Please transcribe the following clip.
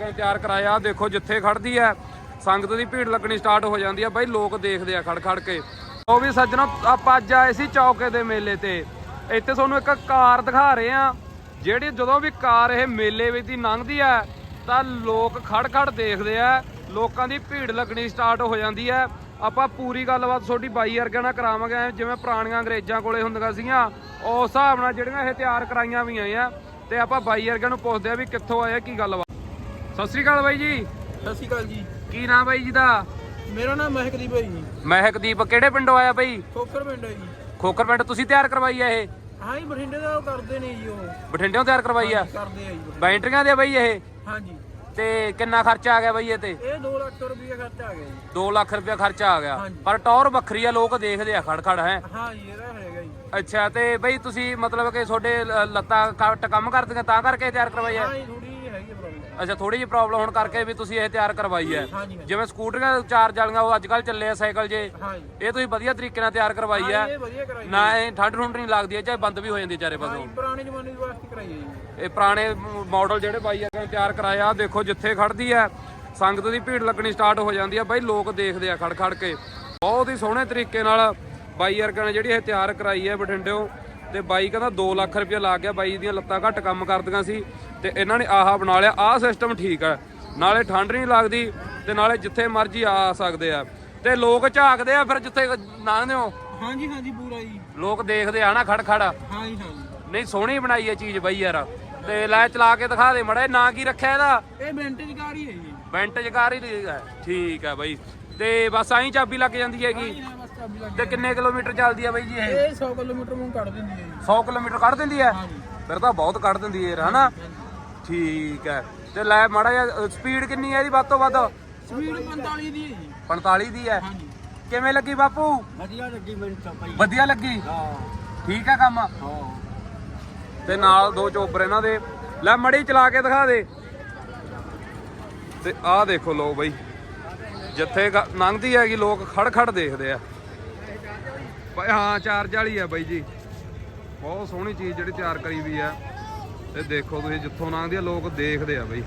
ਤਿਆਰ ਕਰਾਇਆ। ਦੇਖੋ ਜਿੱਥੇ ਖੜਦੀ ਹੈ, ਸੰਗਤ ਦੀ ਭੀੜ ਲੱਗਣੀ ਸਟਾਰਟ ਹੋ ਜਾਂਦੀ ਹੈ। ਬਾਈ ਲੋਕ ਦੇਖਦੇ ਆ ਖੜ ਖੜ ਕੇ। ਉਹ ਵੀ ਸੱਜਣੋ, ਆਪਾਂ ਅੱਜ ਆਏ ਸੀ ਚੌਕੇ ਦੇ ਮੇਲੇ ਤੇ। ਇੱਥੇ ਤੁਹਾਨੂੰ ਇੱਕ ਕਾਰ ਦਿਖਾ ਰਹੇ ਆ ਜਿਹੜੀ ਜਦੋਂ ਵੀ ਕਾਰ ਇਹ ਮੇਲੇ ਵਿੱਚ ਦੀ ਲੰਘਦੀ ਹੈ, ਤਾਂ ਲੋਕ ਖੜ ਖੜ ਦੇਖਦੇ ਆ। ਲੋਕਾਂ ਦੀ ਭੀੜ ਲੱਗਣੀ ਸਟਾਰਟ ਹੋ ਜਾਂਦੀ ਹੈ। ਆਪਾਂ ਪੂਰੀ ਗੱਲਬਾਤ ਤੁਹਾਡੀ ਬਾਈ ਵਰਗਿਆਂ ਨਾਲ ਕਰਾਵਾਂਗੇ। ਜਿਵੇਂ ਪੁਰਾਣੀਆਂ ਅੰਗਰੇਜ਼ਾਂ ਕੋਲੇ ਹੁੰਦੀਆਂ ਸੀਗੀਆਂ, ਉਸ ਹਿਸਾਬ ਨਾਲ ਜਿਹੜੀਆਂ ਇਹ ਤਿਆਰ ਕਰਾਈਆਂ ਵੀ ਆ ਤੇ ਆਪਾਂ ਬਾਈ ਵਰਗਿਆਂ ਨੂੰ ਪੁੱਛਦੇ ਆ ਵੀ ਕਿੱਥੋਂ ਆਏ ਕੀ ਗੱਲਬਾਤ ਸਤਿ ਸ੍ਰੀ ਅਕਾਲ ਬਾਈ ਜੀ। ਸਤਿ ਸ਼੍ਰੀ ਅਕਾਲ ਜੀ। ਕੀ ਨਾਮ ਬਾਈ ਜੀ ਦਾ? ਮੇਰਾ ਨਾਮ ਮਹਿਕਦੀਪ ਹੈ ਜੀ। ਮਹਿਕਦੀਪ ਕਿਹੜੇ ਪਿੰਡੋਂ ਆਇਆ ਬਾਈ? ਖੋਖਰ ਪਿੰਡ ਹੈ ਜੀ। ਖੋਖਰ ਪਿੰਡ ਤੁਸੀਂ ਤਿਆਰ ਕਰਵਾਈ ਆ ਇਹ? ਹਾਂ ਜੀ ਬਠਿੰਡੇ ਦਾ ਉਹ ਕਰਦੇ ਨੇ ਜੀ ਉਹ। ਬਠਿੰਡਿਓਂ ਤਿਆਰ ਕਰਵਾਈ ਆ? ਕਰਦੇ ਆ ਜੀ ਬੈਟਰੀਆਂ ਦੇ ਆ ਬਾਈ ਇਹ? ਹਾਂਜੀ। ਤੇ ਕਿੰਨਾ ਖਰਚਾ ਆ ਗਿਆ ਬਾਈ ਇਹ ਤੇ? ਇਹ 2 ਲੱਖ ਰੁਪਏ ਖਰਚਾ ਆ ਗਿਆ ਜੀ। 2 ਲੱਖ ਰੁਪਇਆ ਖਰਚਾ ਆ ਗਿਆ। ਹਾਂਜੀ। ਪਰ ਟੌਰ ਵੱਖਰੀ ਆ ਲੋਕ ਦੇਖਦੇ ਆ ਖੜ ਖੜ ਹੈ? ਹਾਂ ਜੀ ਇਹਦਾ ਹੈਗਾ ਜੀ। ਅੱਛਾ ਤੇ ਬਈ ਤੁਸੀਂ ਮਤਲਬ ਕਿ ਤੁਹਾਡੇ ਲ- ਲੱਤਾਂ ਘੱਟ ਕੰਮ ਕਰਦੀਆਂ ਤਾਂ ਕਰਕੇ ਤਿਆਰ ਕਰਵਾਈ ਹੈ ਹਾਂ ਜੀ ਥੋੜੀ ਅੱਛਾ ਥੋੜੀ ਜਿਹੀ ਪ੍ਰੋਬਲਮ ਹੋਣ ਕਰਕੇ ਵੀ ਤੁਸੀਂ ਇਹ ਤਿਆਰ ਕਰਵਾਈ ਹੈ। ਹਾਂਜੀ ਹਾਂਜੀ। ਜਿਵੇਂ ਸਕੂਟਰੀਆਂ ਚਾਰ ਜਾਲੀਆਂ ਉਹ ਅੱਜ ਕੱਲ ਚੱਲੇ ਆ ਸਾਈਕਲ ਜੇ। ਇਹ ਤੁਸੀਂ ਵਧੀਆ ਤਰੀਕੇ ਨਾਲ ਤਿਆਰ ਕਰਵਾਈ ਹਾਂ। ਇਹ ਵਧੀਆ ਕਰਾਈ। ਨਾ ਇਹ ਠੰਡ ਠੁੰਡ ਨਹੀਂ ਲੱਗਦੀ ਹੈ ਚਾਹੇ ਬੰਦ ਵੀ ਹੋ ਜਾਂਦੀ ਚਾਰੇ ਪਾਸੋਂ। ਪੁਰਾਣੇ ਜ਼ਮਾਨੇ ਦੀ ਵਾਸਤੇ ਕਰਾਈ ਹੈ ਜੀ। ਇਹ ਪੁਰਾਣੇ ਮਾਡਲ ਜਿਹੜੇ ਬਾਈ ਅਗਰ ਤਿਆਰ ਕਰਾਇਆ ਆਹ ਦੇਖੋ ਜਿੱਥੇ ਖੜਦੀ ਹੈ ਸੰਗਤ ਦੀ ਭੀੜ ਲੱਗਣੀ ਸਟਾਰਟ ਹੋ ਜਾਂਦੀ ਹੈ। ਬਾਈ ਲੋਕ ਦੇਖਦੇ ਆ ਖੜ ਖੜ ਕੇ। ਬਹੁਤ ਹੀ ਸੋਹਣੇ ਤਰੀਕੇ ਨਾਲ ਬਾਈ ਅਰਗਨ ਨੇ ਜਿਹੜੀ ਇਹ ਤਿਆਰ ਕਰਾਈ ਹੈ ਬਠਿੰਡਿਓ। ਤੇ ਬਾਈ ਕਹਿੰਦਾ 2 ਲੱਖ ਰੁਪਏ ਲੱਗ ਗਿਆ ਬਾਈ ਦੀਆਂ ਲੱਤਾਂ ਘੱਟ ਕੰਮ ਕਰਦੀਆਂ ਸੀ ਤੇ ਇਹਨਾਂ ਨੇ ਆਹ ਬਣਾ ਲਿਆ। ਆਹ ਸਿਸਟਮ ਠੀਕ ਹੈ। ਨਾਲੇ ਠੰਡ ਨਹੀਂ ਲੱਗਦੀ ਤੇ ਨਾਲੇ ਜਿੱਥੇ ਮਰਜ਼ੀ ਆ ਸਕਦੇ ਆ। ਤੇ ਲੋਕ ਝਾਕਦੇ ਆ ਫਿਰ ਜਿੱਥੇ ਲੰਘਦੇ ਹੋ। ਹਾਂ ਜੀ ਹਾਂ ਜੀ ਪੂਰਾ ਜੀ। ਲੋਕ ਦੇਖਦੇ ਆ ਨਾ ਖੜ ਖੜ। ਹਾਂ ਜੀ ਹਾਂ ਜੀ ਨਹੀਂ ਸੋਹਣੀ ਬਣਾਈ ਹੈ ਚੀਜ਼ ਬਾਈ ਯਾਰ। ਤੇ ਲੈ ਚਲਾ ਕੇ ਦਿਖਾ ਦੇ ਮੜਾ ਨਾਂ ਕੀ ਰੱਖਿਆ ਇਹਦਾ? ਇਹ ਵਿੰਟੇਜ ਕਾਰ ਹੀ ਹੈ ਜੀ। ਵਿੰਟੇਜ ਕਾਰ ਹੀ ਠੀਕ ਹੈ। ਬਾਈ। ਤੇ ਬਸ ਆਹੀਂ ਚਾਬੀ ਲੱਗ ਜਾਂਦੀ ਹੈਗੀ। ਚਾਬੀ ਲੱਗ ਤੇ ਕਿੰਨੇ ਕਿਲੋਮੀਟਰ ਚੱਲਦੀ ਹੈ ਬਾਈ ਜੀ ਇਹ? ਇਹ 100 ਕਿਲੋਮੀਟਰ ਨੂੰ ਕੱਢ ਦਿੰਦੀ ਹੈ ਜੀ। 100 ਕਿਲੋਮੀਟਰ ਕੱਢ ਦਿੰਦੀ ਹੈ? ਜੀ ਫਿਰ ਤਾਂ ਬਹੁਤ ਕੱਢ ਦਿੰਦੀ ਹੈ ਹਨਾ? ਠੀਕ ਹੈ। ਤੇ ਲੈ ਮਾੜਾ ਜਿਹਾ ਸਪੀਡ ਕਿੰਨੀ ਹੈ ਇਹਦੀ ਵੱਧ ਤੋਂ ਵੱਧ? ਸਪੀਡ 45 ਦੀ ਹੈ ਜੀ। 45 ਦੀ ਹੈ। ਕਿਵੇਂ ਲੱਗੀ ਬਾਪੂ? ਵਧੀਆ ਲੱਗੀ ਮੈਨੂੰ ਤਾਂ ਭਾਈ। ਵਧੀਆ ਲੱਗੀ? ਹਾਂ। ਠੀਕ ਹੈ ਕੰਮ? ਹਾਂ। ਤੇ ਨਾਲ ਦੋ ਚੋਪਰ ਇਹਨਾਂ ਦੇ। ਲੈ ਮੜੀ ਚਲਾ ਕੇ ਦਿਖਾ ਦੇ। ਤੇ ਆਹ ਦੇਖੋ ਲੋ ਬਈ। ਜਿੱਥੇ ਗ- ਲੰਘਦੀ ਹੈਗੀ ਲੋਕ ਖੜ ਖੜ ਦੇਖਦੇ ਆ। ਹਾਂ ਚਾਰਜ ਵਾਲੀ ਆ ਬਾਈ ਜੀ। ਬਹੁਤ ਸੋਹਣੀ ਚੀਜ਼ ਜਿਹੜੀ ਤਿਆਰ ਕਰੀ ਵੀ ਆ। ਤੇ ਦੇਖੋ ਤੁਸੀਂ ਜਿੱਥੋਂ ਲੰਘਦੇ ਆ, ਲੋਕ ਦੇਖਦੇ ਆ ਬਾਈ।